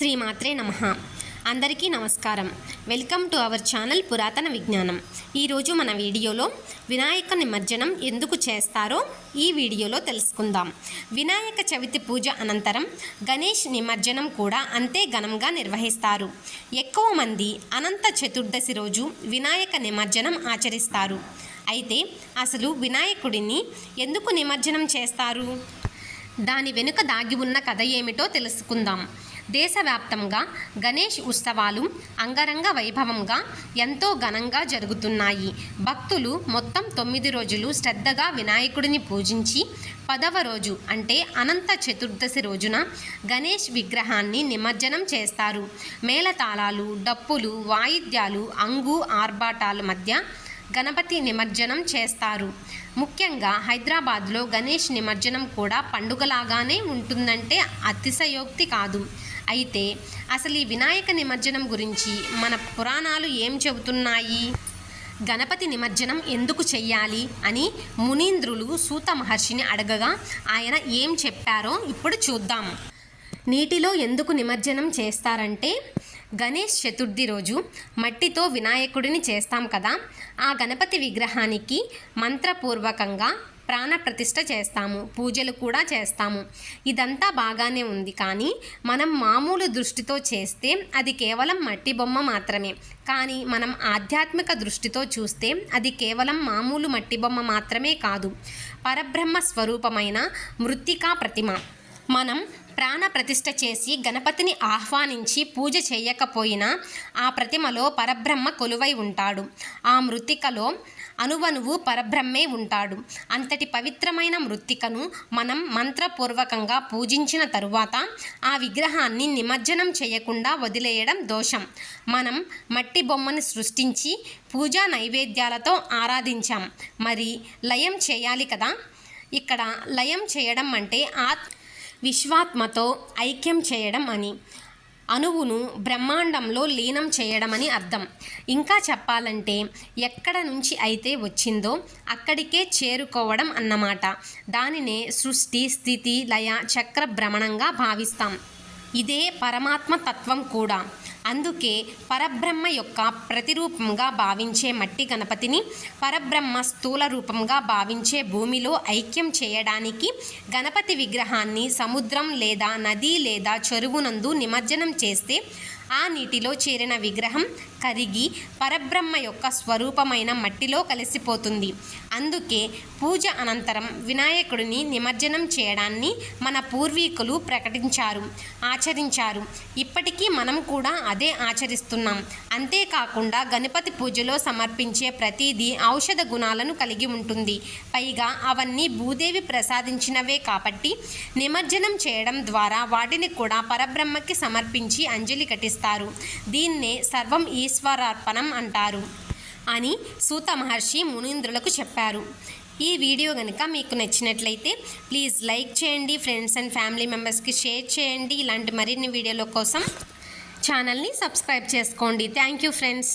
శ్రీమాత్రే నమ. అందరికీ నమస్కారం. వెల్కమ్ టు అవర్ ఛానల్ పురాతన విజ్ఞానం. ఈరోజు మన వీడియోలో వినాయక నిమజ్జనం ఎందుకు చేస్తారో ఈ వీడియోలో తెలుసుకుందాం. వినాయక చవితి పూజ అనంతరం గణేష్ నిమజ్జనం కూడా అంతే ఘనంగా నిర్వహిస్తారు. ఎక్కువ మంది అనంత చతుర్దశి రోజు వినాయక నిమజ్జనం ఆచరిస్తారు. అయితే అసలు వినాయకుడిని ఎందుకు నిమజ్జనం చేస్తారు? దాని వెనుక దాగి ఉన్న కథ ఏమిటో తెలుసుకుందాం. దేశవ్యాప్తంగా గణేష్ ఉత్సవాలు అంగరంగ వైభవంగా ఎంతో ఘనంగా జరుగుతున్నాయి. భక్తులు మొత్తం తొమ్మిది రోజులు శ్రద్ధగా వినాయకుడిని పూజించి పదవ రోజు అంటే అనంత చతుర్దశి రోజున గణేష్ విగ్రహాన్ని నిమజ్జనం చేస్తారు. మేళతాళాలు డప్పులు వాయిద్యాలు అంగు ఆర్భాటాల మధ్య గణపతి నిమజ్జనం చేస్తారు. ముఖ్యంగా హైదరాబాద్లో గణేష్ నిమజ్జనం కూడా పండుగలాగానే ఉంటుందంటే అతిశయోక్తి కాదు. అయితే అసలు ఈ వినాయక నిమజ్జనం గురించి మన పురాణాలు ఏం చెబుతున్నాయి? గణపతి నిమజ్జనం ఎందుకు చెయ్యాలి అని మునీంద్రులు సూత మహర్షిని అడగగా ఆయన ఏం చెప్పారో ఇప్పుడు చూద్దాం. నీటిలో ఎందుకు నిమజ్జనం చేస్తారంటే గణేష్ చతుర్థి రోజు మట్టితో వినాయకుడిని చేస్తాం కదా ఆ గణపతి విగ్రహానికి మంత్రపూర్వకంగా ప్రాణ ప్రతిష్ఠ చేస్తాము పూజలు కూడా చేస్తాము. ఇదంతా బాగానే ఉంది. కానీ మనం మామూలు దృష్టితో చేస్తే అది కేవలం మట్టి బొమ్మ మాత్రమే. కానీ మనం ఆధ్యాత్మిక దృష్టితో చూస్తే అది కేవలం మామూలు మట్టి బొమ్మ మాత్రమే కాదు. పరబ్రహ్మ స్వరూపమైన మృత్తికా ప్రతిమ. మనం ప్రాణ ప్రతిష్ఠ చేసి గణపతిని ఆహ్వానించి పూజ చేయకపోయినా ఆ ప్రతిమలో పరబ్రహ్మ కొలువై ఉంటాడు. ఆ మృతికలో అనువనువు పరబ్రహ్మే ఉంటాడు. అంతటి పవిత్రమైన మృత్తికను మనం మంత్రపూర్వకంగా పూజించిన తరువాత ఆ విగ్రహాన్ని నిమజ్జనం చేయకుండా వదిలేయడం దోషం. మనం మట్టి బొమ్మను సృష్టించి పూజా నైవేద్యాలతో ఆరాధించాం. మరి లయం చేయాలి కదా? ఇక్కడ లయం చేయడం అంటే ఆత్ విశ్వాత్మతో ఐక్యం చేయడం అని. అణువును బ్రహ్మాండంలో లీనం చేయడమని అర్థం. ఇంకా చెప్పాలంటే ఎక్కడ నుంచి అయితే వచ్చిందో అక్కడికే చేరుకోవడం అన్నమాట. దానినే సృష్టి స్థితి లయ చక్ర భ్రమణంగా భావిస్తాం. ఇదే పరమాత్మ తత్వం కూడా. అందుకే పరబ్రహ్మ యొక్క ప్రతిరూపంగా భావించే మట్టి గణపతిని పరబ్రహ్మ స్థూల రూపంగా భావించే భూమిలో ఐక్యం చేయడానికి గణపతి విగ్రహాన్ని సముద్రం లేదా నది లేదా చెరువునందు నిమజ్జనం చేస్తే ఆ నీటిలో చేరిన విగ్రహం కరిగి పరబ్రహ్మ యొక్క స్వరూపమైన మట్టిలో కలిసిపోతుంది. అందుకే పూజ అనంతరం వినాయకుడిని నిమజ్జనం చేయడాన్ని మన పూర్వీకులు ప్రకటించారు ఆచరించారు. ఇప్పటికీ మనం కూడా అదే ఆచరిస్తున్నాం. అంతేకాకుండా గణపతి పూజలో సమర్పించే ప్రతిదీ ఔషధ గుణాలను కలిగి ఉంటుంది. పైగా అవన్నీ భూదేవి ప్రసాదించినవే కాబట్టి నిమజ్జనం చేయడం ద్వారా వాటిని కూడా పరబ్రహ్మకి సమర్పించి అంజలి చేస్తారు దీన్నే సర్వం ఈశ్వరార్పణం అంటారు అని సూత మహర్షి మునీంద్రులకు చెప్పారు. ఈ వీడియో కనుక మీకు నచ్చినట్లయితే ప్లీజ్ లైక్ చేయండి ఫ్రెండ్స్ అండ్ ఫ్యామిలీ మెంబర్స్కి షేర్ చేయండి. ఇలాంటి మరిన్ని వీడియోల కోసం ఛానల్ని సబ్స్క్రైబ్ చేసుకోండి. Thank you friends.